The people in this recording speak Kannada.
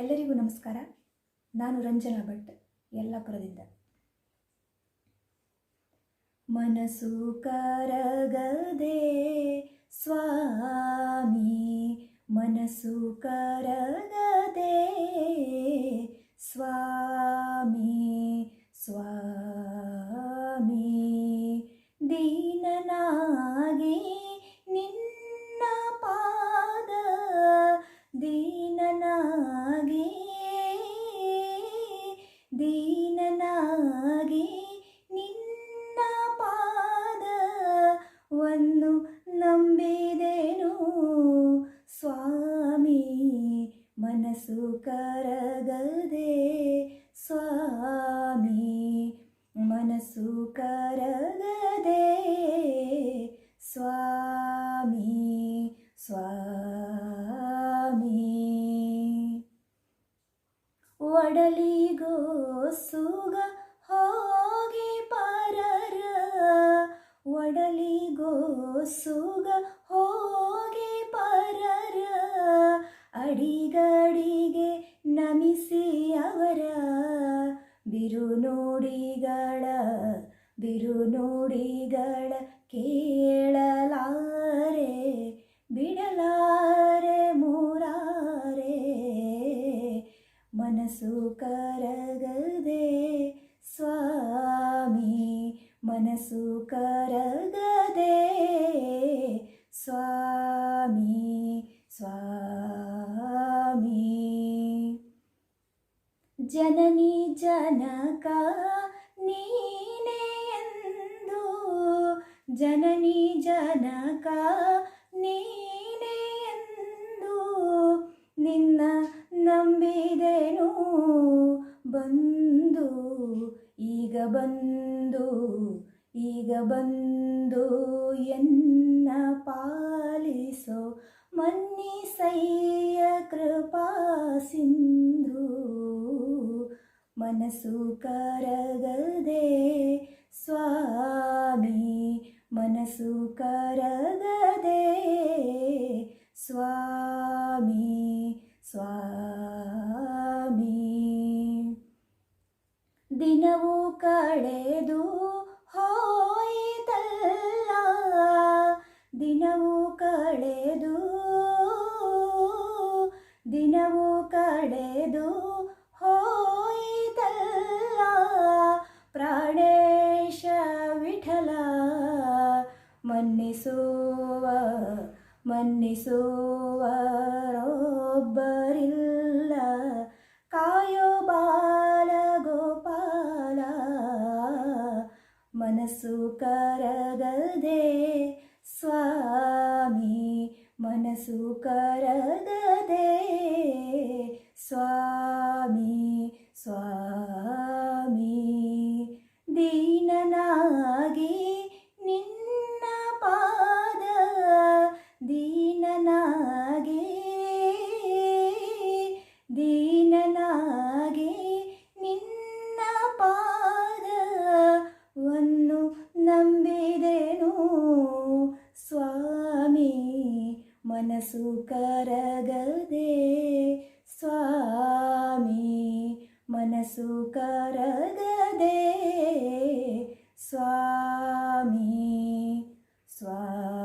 ಎಲ್ಲರಿಗೂ ನಮಸ್ಕಾರ. ನಾನು ರಂಜನಾ ಭಟ್ ಯಲ್ಲಾಪುರದಿಂದ. ಮನಸ್ಸು ಕರಗದೆ ದೀನನಾಗಿ ನಿನ್ನ ಪಾದವನ್ನು ನಂಬಿದೆನು. ಸ್ವಾಮಿ ಮನಸ್ಸು ಕರಗದೆ. ಸ್ವಾಮಿ ಮನಸ್ಸು ಕರಗದೆ. ಸ್ವಾಮಿ ಸ್ವಾಮಿ ಸುಗ ಹೋಗಿ ಪರರ ಒಡಲಿಗೋ ಸುಗ ಹೋಗಿ ಪರರ ಅಡಿಗಡಿಗೆ ನಮಿಸಿ ಅವರ ಬಿರು ನೋಡಿಗಳ ಬಿರು ನೋಡಿಗಳ ಕೇಳಲಾರೆ, ಬಿಡಲಾರೆ ಮೂರಾರೆ ಮನಸ್ಸು ಕರಗದೆ ಮನಸ್ಸು ಕರಗದೆ, ಸ್ವಾಮಿ ಸ್ವಾಮಿ. ಜನನಿ ಜನಕ ನೀನೇ ಎಂದು, ಜನನಿ ಜನಕ ನೀನೇ ಎಂದು ನಿನ್ನ ನಂಬಿದೆನು. ಬಂದು, ಈಗ ಬಂದು ಈಗ ಬಂದು ಎನ್ನ ಪಾಲಿಸೋ ಮನ್ನಿಸಯ್ಯ ಕೃಪಾ ಸಿಂಧು. ಮನಸ್ಸು ಕರಗದೆ ಸ್ವಾಮಿ, ಮನಸ್ಸು ಕರಗದೆ ಸ್ವಾಮಿ ಸ್ವಾಮಿ. ದಿನವು ಕಳೆದು ಹೋಯಿತಲ್ಲ ದಿನವು ಕಳೆದು ದಿನವು ಕಳೆದು ಹೋಯಿತಲ್ಲ ಪ್ರಾಣೇಶ ವಿಠಲ ಮನ್ನಿಸುವ ಮನ್ನಿಸುವರೊಬ್ಬರಿಲ್ಲ. ಕರಗದೆ ಸ್ವಾಮಿ ಸ್ವಾಮಿ మనసు కరగదే స్వామి మనసు కరగదే స్వామి స్వామి